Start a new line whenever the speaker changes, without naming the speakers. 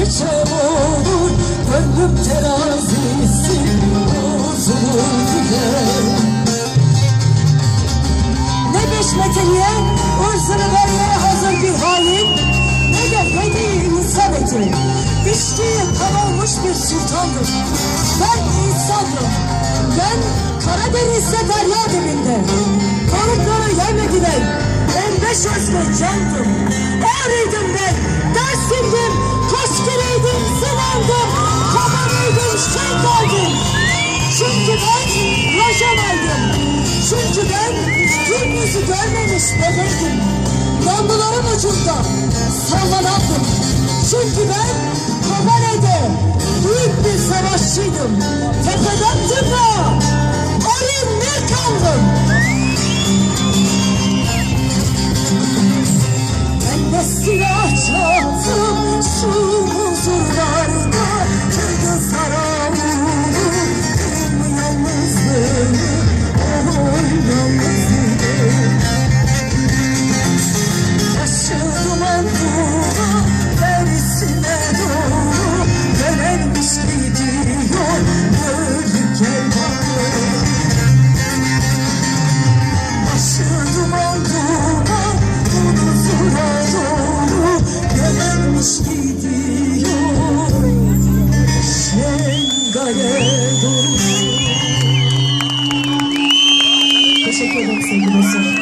Ölçem olur gönlüm terazisi Bozulur gider Ne beş meteliğe ırzını vermeye hazır bir hain Ne de hediye insan eti İçtiği kavrulmuş bir sultandır. Ben insandım Ben Karadeniz'de derya dibinde. Dorukları yemediler Ben beş özlü candım ben rajamaydım. Çünkü ben gün yüzü görmemiş bebeydim. Namluların ucunda sallanandım. Çünkü ben Kobale'de büyük bir savaşçıydım. Deixa que eu danço você.